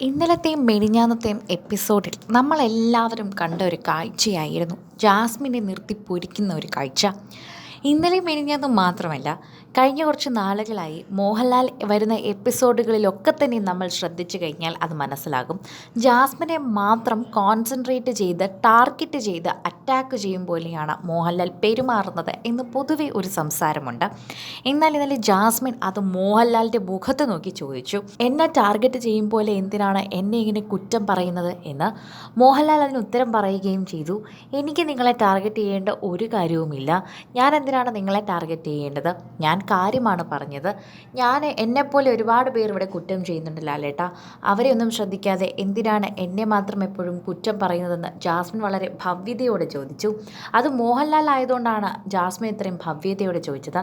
ഇന്നലത്തെയും മെനിഞ്ഞാന്നത്തെയും എപ്പിസോഡിൽ നമ്മളെല്ലാവരും കണ്ട ഒരു കാഴ്ചയായിരുന്നു ജാസ്മിനെ നിർത്തി പൊരിക്കുന്ന ഒരു കാഴ്ച. ഇന്നലെ മെനിഞ്ഞാന്നും മാത്രമല്ല കഴിഞ്ഞ കുറച്ച് നാളുകളായി മോഹൻലാൽ വരുന്ന എപ്പിസോഡുകളിലൊക്കെ തന്നെ നമ്മൾ ശ്രദ്ധിച്ചു കഴിഞ്ഞാൽ അത് മനസ്സിലാകും. ജാസ്മിനെ മാത്രം കോൺസെൻട്രേറ്റ് ചെയ്ത് ടാർഗറ്റ് ചെയ്ത് അറ്റാക്ക് ചെയ്യും പോലെയാണ് മോഹൻലാൽ പെരുമാറുന്നത് എന്ന് പൊതുവെ ഒരു സംസാരമുണ്ട്. എന്നാൽ ഇന്നലെ ജാസ്മിൻ അത് മോഹൻലാലിന്റെ മുഖത്ത് നോക്കി ചോദിച്ചു എന്നെ ടാർഗറ്റ് ചെയ്യും പോലെ എന്തിനാണ് എന്നെ ഇങ്ങനെ കുറ്റം പറയുന്നത്? എന്ന് മോഹൻലാൽ അതിന് ഉത്തരം പറയുകയും ചെയ്തു എനിക്ക് നിങ്ങളെ ടാർഗറ്റ് ചെയ്യേണ്ട ഒരു കാര്യവുമില്ല. ഞാൻ എന്തിനാണ് നിങ്ങളെ ടാർഗറ്റ് ചെയ്യേണ്ടത്? ഞാൻ കാര്യമാണ് പറഞ്ഞത്. ഞാൻ എന്നെപ്പോലെ ഒരുപാട് പേർ ഇവിടെ കുറ്റം ചെയ്യുന്നുണ്ട് ലാലേട്ട. അവരെ ഒന്നും ശ്രദ്ധിക്കാതെ എന്തിനാണ് എന്നെ മാത്രം എപ്പോഴും കുറ്റം പറയുന്നതെന്ന് ജാസ്മിൻ വളരെ ഭവ്യതയോടെ ചോദിച്ചു. അത് മോഹൻലാൽ ആയതുകൊണ്ടാണ് ജാസ്മിൻ ഇത്രയും ഭവ്യതയോടെ ചോദിച്ചത്.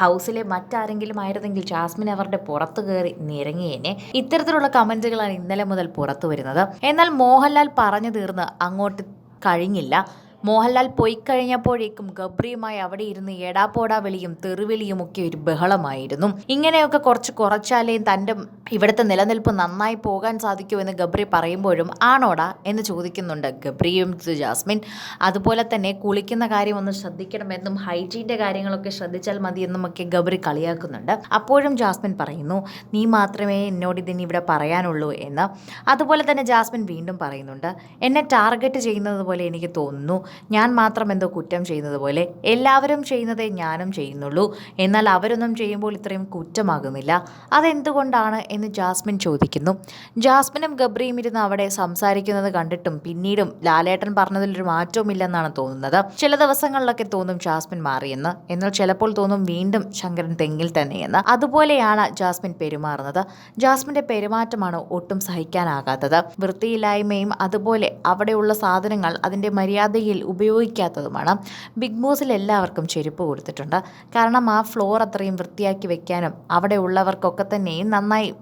ഹൗസിലെ മറ്റാരെങ്കിലും ആയിരുന്നെങ്കിൽ ജാസ്മിൻ അവരുടെ പുറത്തു കയറി നിരങ്ങിയേനെ. ഇത്തരത്തിലുള്ള കമന്റുകളാണ് ഇന്നലെ മുതൽ പുറത്തു വരുന്നത്. എന്നാൽ മോഹൻലാൽ പറഞ്ഞു തീർന്ന് അങ്ങോട്ട് കഴിഞ്ഞില്ല. മോഹൻലാൽ പോയി കഴിഞ്ഞപ്പോഴേക്കും ഗബ്രിയുമായി അവിടെ ഇരുന്ന് എടാപോടാ വിളിയും തെറിവിളിയും ഒക്കെ ഒരു ബഹളമായിരുന്നു. ഇങ്ങനെയൊക്കെ കുറച്ച് കുറച്ചാലേ തന്റെ ഇവിടുത്തെ നിലനിൽപ്പ് നന്നായി പോകാൻ സാധിക്കൂ സാധിക്കുമെന്ന് ഗബ്രി പറയുമ്പോഴും ആണോടാ എന്ന് ചോദിക്കുന്നുണ്ട് ഗബ്രിയും ജാസ്മിൻ. അതുപോലെ തന്നെ കുളിക്കുന്ന കാര്യം ഒന്ന് ശ്രദ്ധിക്കണമെന്നും ഹൈജീന്റെ കാര്യങ്ങളൊക്കെ ശ്രദ്ധിച്ചാൽ മതിയെന്നും ഒക്കെ ഗബ്രി കളിയാക്കുന്നുണ്ട്. അപ്പോഴും ജാസ്മിൻ പറയുന്നു നീ മാത്രമേ എന്നോട് ഇതിന് ഇവിടെ പറയാനുള്ളൂ എന്ന്. അതുപോലെ തന്നെ ജാസ്മിൻ വീണ്ടും പറയുന്നുണ്ട് എന്നെ ടാർഗറ്റ് ചെയ്യുന്നത് പോലെ എനിക്ക് തോന്നുന്നു. ഞാൻ മാത്രം എന്തോ കുറ്റം ചെയ്യുന്നത് പോലെ എല്ലാവരും ചെയ്യുന്നതേ ഞാനും ചെയ്യുന്നുള്ളൂ. എന്നാൽ അവരൊന്നും ചെയ്യുമ്പോൾ ഇത്രയും കുറ്റമാകുന്നില്ല. അതെന്തുകൊണ്ടാണ് എന്ന് ജാസ്മിൻ ചോദിക്കുന്നു. ജാസ്മിനും ഗബ്രിയും ഇരുന്ന് അവിടെ സംസാരിക്കുന്നത് കണ്ടിട്ടും പിന്നീടും ലാലേട്ടൻ പറഞ്ഞതിലൊരു മാറ്റവുമില്ലെന്നാണ് തോന്നുന്നത്. ചില ദിവസങ്ങളിലൊക്കെ തോന്നും ജാസ്മിൻ മാറിയെന്ന്. എന്നാൽ ചിലപ്പോൾ തോന്നും വീണ്ടും ശങ്കരൻ തെങ്ങിൽ തന്നെയെന്ന്. അതുപോലെയാണ് ജാസ്മിൻ പെരുമാറുന്നത്. ജാസ്മിന്റെ പെരുമാറ്റമാണ് ഒട്ടും സഹിക്കാനാകാത്തത്. വൃത്തിയില്ലായ്മയും അതുപോലെ അവിടെയുള്ള സാധനങ്ങൾ അതിന്റെ മര്യാദയിൽ ഉപയോഗിക്കാത്തതുമാണ്. ബിഗ് ബോസിൽ എല്ലാവർക്കും ചെരുപ്പ് കൊടുത്തിട്ടുണ്ട്. കാരണം ആ ഫ്ലോർ അത്രയും വൃത്തിയാക്കി വെക്കാനും അവിടെ ഉള്ളവർക്കൊക്കെ തന്നെയും നന്നായി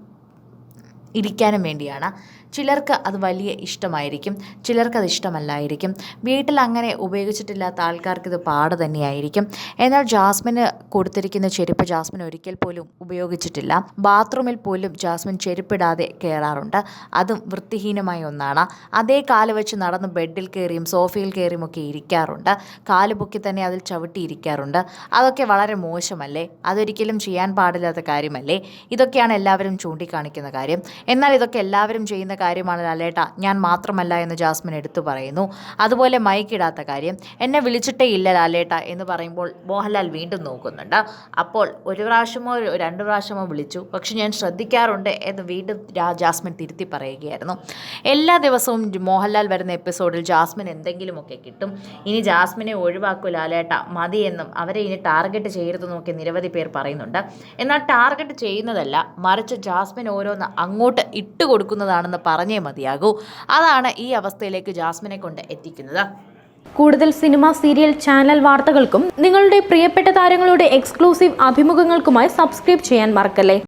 ഇരിക്കാനും വേണ്ടിയാണ്. ചിലർക്ക് അത് വലിയ ഇഷ്ടമായിരിക്കും ചിലർക്ക് അത് ഇഷ്ടമല്ലായിരിക്കും. വീട്ടിൽ അങ്ങനെ ഉപയോഗിച്ചിട്ടില്ലാത്ത ആൾക്കാർക്ക് ഇത് പാട് തന്നെയായിരിക്കും. എന്നാൽ ജാസ്മിന് കൊടുത്തിരിക്കുന്ന ചെരുപ്പ് ജാസ്മിൻ ഒരിക്കൽ പോലും ഉപയോഗിച്ചിട്ടില്ല. ബാത്റൂമിൽ പോലും ജാസ്മിൻ ചെരുപ്പിടാതെ കയറാറുണ്ട് അതും വൃത്തിഹീനമായ ഒന്നാണ്. അതേ കാൽ വെച്ച് നടന്ന് ബെഡിൽ കയറിയും സോഫയിൽ കയറിയും ഒക്കെ ഇരിക്കാറുണ്ട്. കാൽ പൊക്കി തന്നെ അതിൽ ചവിട്ടി ഇരിക്കാറുണ്ട് അതൊക്കെ വളരെ മോശമല്ലേ? അതൊരിക്കലും ചെയ്യാൻ പാടില്ലാത്ത കാര്യമല്ലേ? ഇതൊക്കെയാണ് എല്ലാവരും ചൂണ്ടിക്കാണിക്കുന്ന കാര്യം. എന്നാൽ ഇതൊക്കെ എല്ലാവരും ചെയ്യുന്ന കാര്യമാണ് ലാലേട്ട ഞാൻ മാത്രമല്ല എന്ന് ജാസ്മിൻ എടുത്തു പറയുന്നു. അതുപോലെ മൈക്കിടാത്ത കാര്യം എന്നെ വിളിച്ചിട്ടേ ഇല്ല ലാലേട്ട എന്ന് പറയുമ്പോൾ മോഹൻലാൽ വീണ്ടും നോക്കുന്നുണ്ട്. അപ്പോൾ ഒരു പ്രാവശ്യമോ രണ്ട് പ്രാവശ്യമോ വിളിച്ചു. പക്ഷെ ഞാൻ ശ്രദ്ധിക്കാറുണ്ട് എന്ന് വീണ്ടും ജാസ്മിൻ തിരുത്തി പറയുകയായിരുന്നു. എല്ലാ ദിവസവും മോഹൻലാൽ വരുന്ന എപ്പിസോഡിൽ ജാസ്മിൻ എന്തെങ്കിലുമൊക്കെ കിട്ടും. ഇനി ജാസ്മിനെ ഒഴിവാക്കൂ ലാലേട്ട മതിയെന്നും അവരെ ഇനി ടാർഗറ്റ് ചെയ്യരുതെന്നൊക്കെ നിരവധി പേർ പറയുന്നുണ്ട്. എന്നാൽ ടാർഗറ്റ് ചെയ്യുന്നതല്ല മറിച്ച് ജാസ്മിൻ ഓരോന്ന് അങ്ങോട്ട് ഇട്ട് കൊടുക്കുന്നതാണെന്ന് പറഞ്ഞേ മതിയാകൂ. അതാണ് ഈ അവസ്ഥയിലേക്ക് ജാസ്മിനെ കൊണ്ട് എത്തിക്കുന്നത്. കൂടുതൽ സിനിമ സീരിയൽ ചാനൽ വാർത്തകൾക്കും നിങ്ങളുടെ പ്രിയപ്പെട്ട താരങ്ങളുടെ എക്സ്ക്ലൂസീവ് അഭിമുഖങ്ങൾക്കുമായി സബ്സ്ക്രൈബ് ചെയ്യാൻ മറക്കല്ലേ?